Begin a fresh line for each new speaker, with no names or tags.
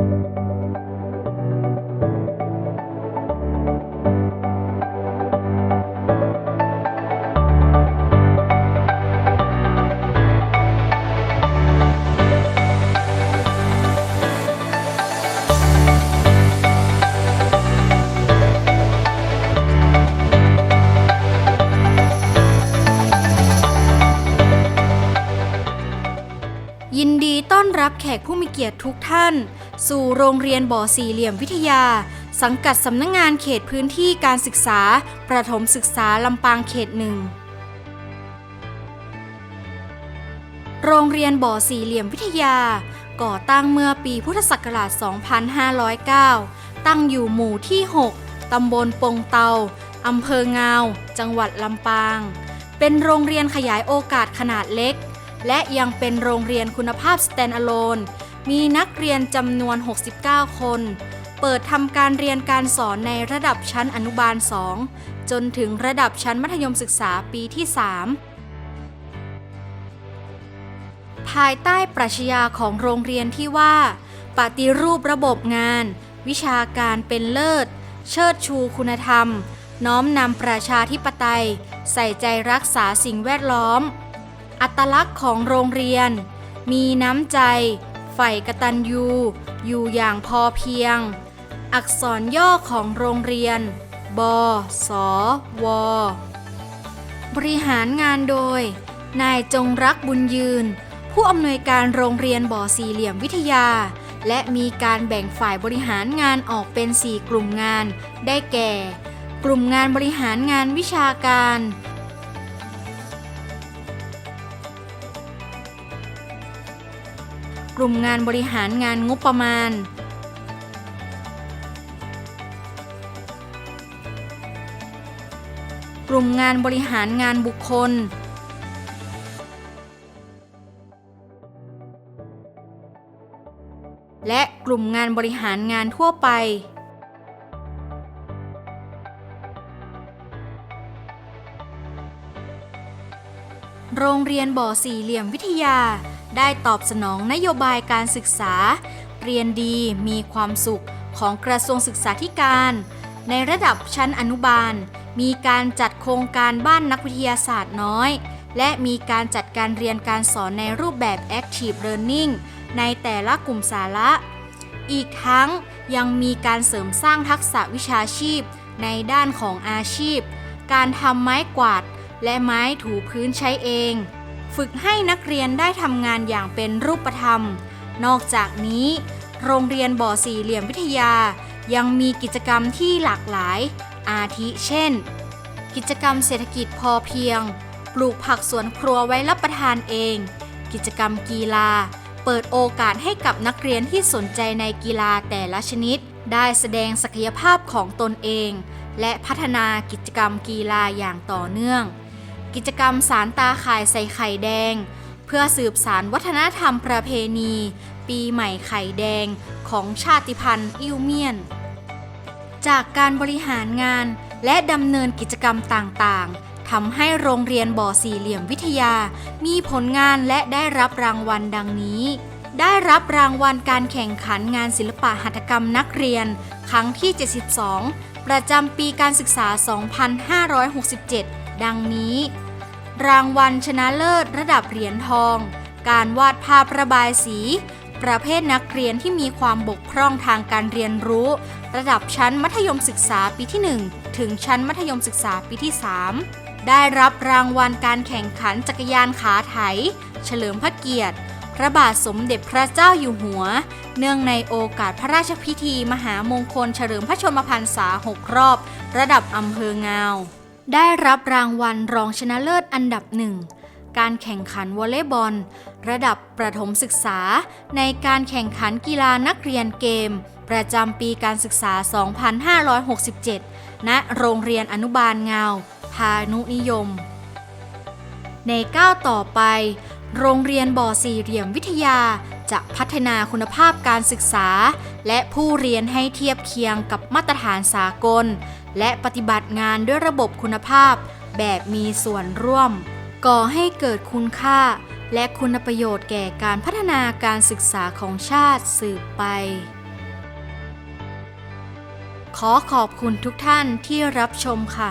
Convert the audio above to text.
ยินดีต้อนรับแขกผู้มีเกียรติทุกท่าน สู่โรงเรียนบ่อสี่เหลี่ยมวิทยา สังกัดสำนักงงานเขตพื้นที่การศึกษา ประถมศึกษาลำปางเขตหนึ่งโรงเรียนบ่อสี่เหลี่ยมวิทยา ก่อตั้งเมื่อปีพุทธศักราช 2509 ตั้งอยู่หมู่ที่ 6 ตำบลปงเตา อำเภองาว จังหวัดลำปาง เป็นโรงเรียนขยายโอกาสขนาดเล็ก และยังเป็นโรงเรียนคุณภาพ stand-alone มีนักเรียนจำนวน 69 คน เปิดทำการเรียนการสอนในระดับชั้นอนุบาล 2 จนถึงระดับชั้นมัธยมศึกษาปีที่ 3 ภายใต้ปรัชญาของโรงเรียนที่ว่า ปฏิรูประบบงาน วิชาการเป็นเลิศ เชิดชูคุณธรรม น้อมนำประชาธิปไตย ใส่ใจรักษาสิ่งแวดล้อม อัตลักษณ์ของโรงเรียน มีน้ำใจ ใฝ่กตัญญู อยู่อย่างพอเพียง อักษรย่อของโรงเรียน บสว บริหารงานโดย นายจงรักบุญยืน ผู้อำนวยการโรงเรียนบ่อสี่เหลี่ยมวิทยา และมีการแบ่งฝ่ายบริหารงานออกเป็น 4 กลุ่มงาน ได้แก่ กลุ่มงานบริหารงานวิชาการ กลุ่มงานบริหารงานงบประมาณ กลุ่มงานบริหารงานบุคคล และกลุ่มงานบริหารงานทั่วไปโรงเรียนบ่อสี่เหลี่ยมวิทยา ได้ตอบสนองนโยบายการศึกษา เรียนดีมีความสุขของกระทรวงศึกษาธิการ ในระดับชั้นอนุบาล มีการจัดโครงการบ้านนักวิทยาศาสตร์น้อย และมีการจัดการเรียนการสอนในรูปแบบ Active Learning ในแต่ละกลุ่มสาระ อีกทั้งยังมีการเสริมสร้างทักษะวิชาชีพ ในด้านของอาชีพ การทำไม้กวาด และไม้ถูพื้นใช้เอง ฝึกให้นักเรียนได้ทำงานอย่างเป็นรูปธรรม นอกจากนี้ โรงเรียนบ่อสี่เหลี่ยมวิทยา ยังมีกิจกรรมที่หลากหลาย อาทิเช่น กิจกรรมเศรษฐกิจพอเพียง ปลูกผักสวนครัวไว้รับประทานเอง กิจกรรมกีฬา เปิดโอกาสให้กับนักเรียนที่สนใจในกีฬาแต่ละชนิด ได้แสดงศักยภาพของตนเอง และพัฒนากิจกรรมกีฬาอย่างต่อเนื่อง กิจกรรมสารตาข่ายใส่ไข่แดง เพื่อสืบสารวัฒนธรรมประเพณี ปีใหม่ไข่แดงของชาติพันธุ์อิวเมียน จากการบริหารงานและดำเนินกิจกรรมต่างๆทำให้โรงเรียนบ่อสี่เหลี่ยมวิทยา มีผลงานและได้รับรางวัลดังนี้ได้รับรางวัลการแข่งขันงานศิลปะหัตถกรรมนักเรียน ครั้งที่ 72 ประจำปีการศึกษา 2567 ดังนี้ รางวัลชนะเลิศระดับเหรียญทอง การวาดภาพระบายสี ประเภทนักเรียนที่มีความบกพร่องทางการเรียนรู้ ระดับชั้นมัธยมศึกษาปีที่ 1 ถึงชั้นมัธยมศึกษาปีที่ 3 ได้รับรางวัลการแข่งขันจักรยานขาไถ เฉลิมพระเกียรติ พระบาทสมเด็จพระเจ้าอยู่หัว เนื่องในโอกาสพระราชพิธีมหามงคลเฉลิมพระชนมพรรษา 6 รอบ ระดับอำเภองาว ได้รับรางวัลรองชนะเลิศอันดับหนึ่ง การแข่งขันวอลเลย์บอล ระดับประถมศึกษา ในการแข่งขันกีฬานักเรียนเกม ประจำปีการศึกษา 2567 ณ โรงเรียนอนุบาลเงา พานุนิยม ในก้าวต่อไป โรงเรียนบ่อสี่เหลี่ยมวิทยาจะพัฒนาคุณภาพการศึกษา และผู้เรียนให้เทียบเคียงกับมาตรฐานสากล และปฏิบัติงานด้วยระบบคุณภาพ แบบมีส่วนร่วม ก่อให้เกิดคุณค่า และคุณประโยชน์แก่การพัฒนาการศึกษาของชาติสืบไป ขอขอบคุณทุกท่านที่รับชมค่ะ